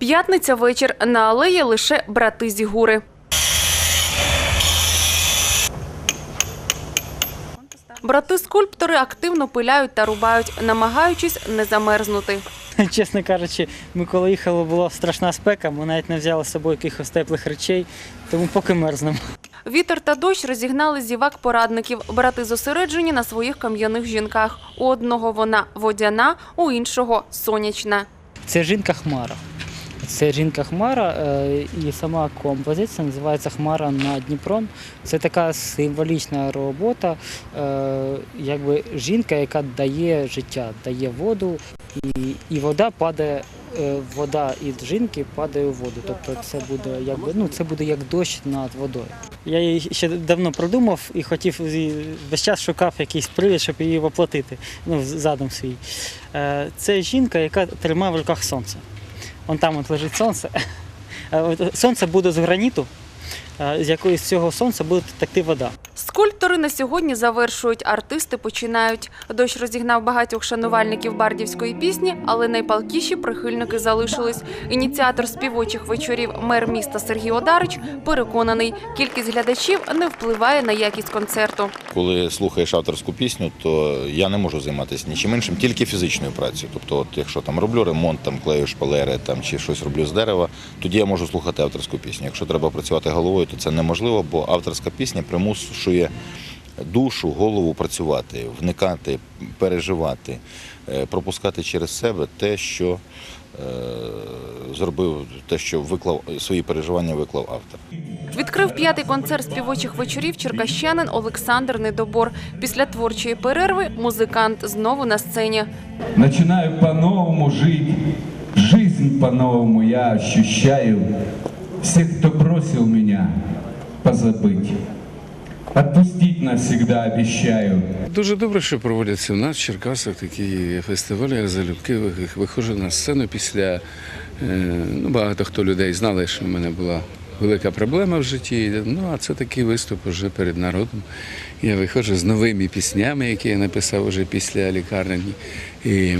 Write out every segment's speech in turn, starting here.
П'ятниця вечір на алеї лише брати Зігури. Брати-скульптори активно пиляють та рубають, намагаючись не замерзнути. Чесно кажучи, ми коли їхали, була страшна спека, ми навіть не взяли з собою якихось теплих речей, тому поки мерзнемо. Вітер та дощ розігнали зівак порадників. Брати зосереджені на своїх кам'яних жінках. У одного вона водяна, у іншого сонячна. Це жінка Хмара. Це жінка Хмара, е, і сама композиція називається Хмара над Дніпром. Це така символічна робота, е, якби жінка, яка дає життя, дає воду, і, і вода падає. е, Вода із жінки падає у воду. Тобто це буде якби ну це буде як дощ над водою. Я її ще давно продумав і хотів весь час шукав якийсь привід, щоб її воплотити. Ну, задум свій. Це жінка, яка тримає в руках сонце. Вон там от лежить сонце. Е, от Сонце буде з граніту, з якої з цього сонця буде текти вода. Скульптори на сьогодні завершують, артисти починають. Дощ розігнав багатьох шанувальників бардівської пісні, але найпалкіші прихильники залишились. Ініціатор співочих вечорів, мер міста Сергій Одарич, переконаний, кількість глядачів не впливає на якість концерту. Коли слухаєш авторську пісню, то я не можу займатися нічим іншим, тільки фізичною працею. Тобто, от якщо там роблю ремонт, там клею шпалери там, чи щось роблю з дерева, тоді я можу слухати авторську пісню. Якщо треба працювати головою, то це неможливо, бо авторська пісня примушує душу, голову працювати, вникати, переживати, е, пропускати через себе те, що е, зробив, те, що виклав свої переживання, виклав автор. Відкрив п'ятий концерт співочих вечорів черкащанин Олександр Недобор. Після творчої перерви музикант знову на сцені. Начинаю по-новому жить. Жизнь по-новому я ощущаю. Всех, кто бросил меня, позабыть. Отпустить навсегда обещаю. Дуже добре, що проводяться в нас в Черкасах такі фестивалі. Залюбки вих- виходжу на сцену після е, ну, багато хто людей знали, що в мене була велика проблема в житті. Ну а це такий виступ уже перед народом. Я виходжу з новими піснями, які я написав уже після лікарні. І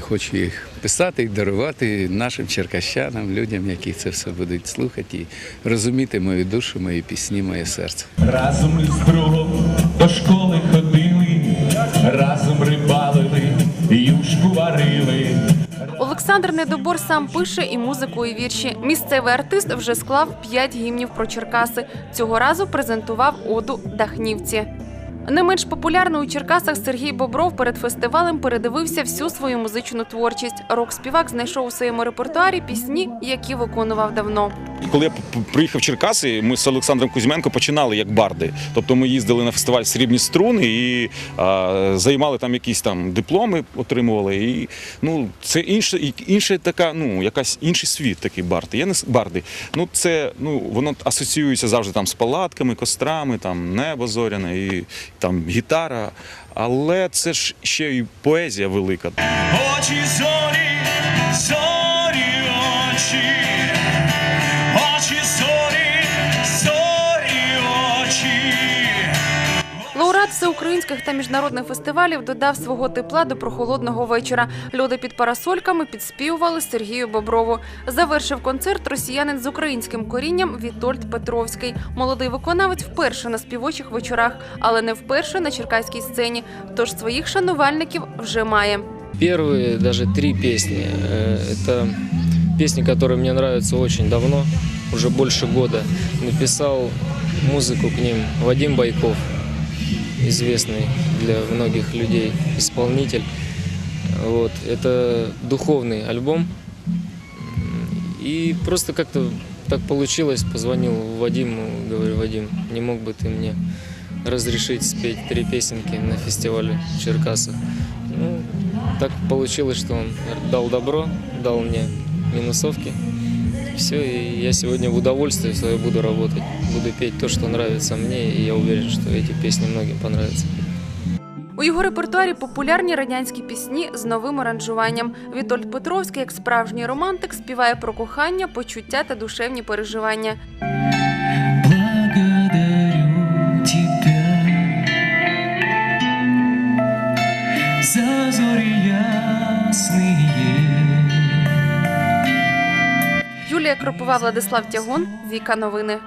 хочу їх писати і дарувати нашим черкащанам, людям, які це все будуть слухати і розуміти мою душу, мої пісні, моє серце. Разом ми з другом до школи ходили, разом рибалили, юшку варили. Олександр Недобор сам пише і музику, і вірші. Місцевий артист вже склав п'ять гімнів про Черкаси. Цього разу презентував оду Дахнівці. Не менш популярний у Черкасах Сергій Бобров перед фестивалем передивився всю свою музичну творчість. Рок-співак знайшов у своєму репертуарі пісні, які виконував давно. Коли я приїхав в Черкаси, ми з Олександром Кузьменко починали як барди. Тобто ми їздили на фестиваль Срібні струни і а, займали там якісь там дипломи, отримували. І ну це інше, і- інше така, ну якась інший світ такий барди. Я не барди. Ну це ну воно асоціюється завжди там з палатками, кострами, там небо зоряне і там гітара. Але це ж ще й поезія велика. Очі зорі, зорі очі всеукраїнських та міжнародних фестивалів додав свого тепла до прохолодного вечора. Люди під парасольками підспівували Сергію Боброву. Завершив концерт росіянин з українським корінням Вітольд Петровський. Молодий виконавець вперше на співочих вечорах, але не вперше на черкаській сцені. Тож своїх шанувальників вже має. Первые даже три песни. э, Это песни, которые мне нравятся очень давно, уже больше года. Написал музыку к ним Вадим Байков, Известный для многих людей исполнитель. Вот. Это духовный альбом. И просто как-то так получилось, позвонил Вадиму, говорю, Вадим, не мог бы ты мне разрешить спеть три песенки на фестивале в? Ну, так получилось, что он дал добро, дал мне минусовки. Все, и я сегодня в удовольствии свое буду работать. Буду петь то, что нравится мне, и я уверен, что эти песни многим понравятся. У його репертуарі популярні радянські пісні з новим аранжуванням. Вітольд Петровський, як справжній романтик, співає про кохання, почуття та душевні переживання. За зори ясные, Юлія Кропова, Владислав Тягун, Віка Новини.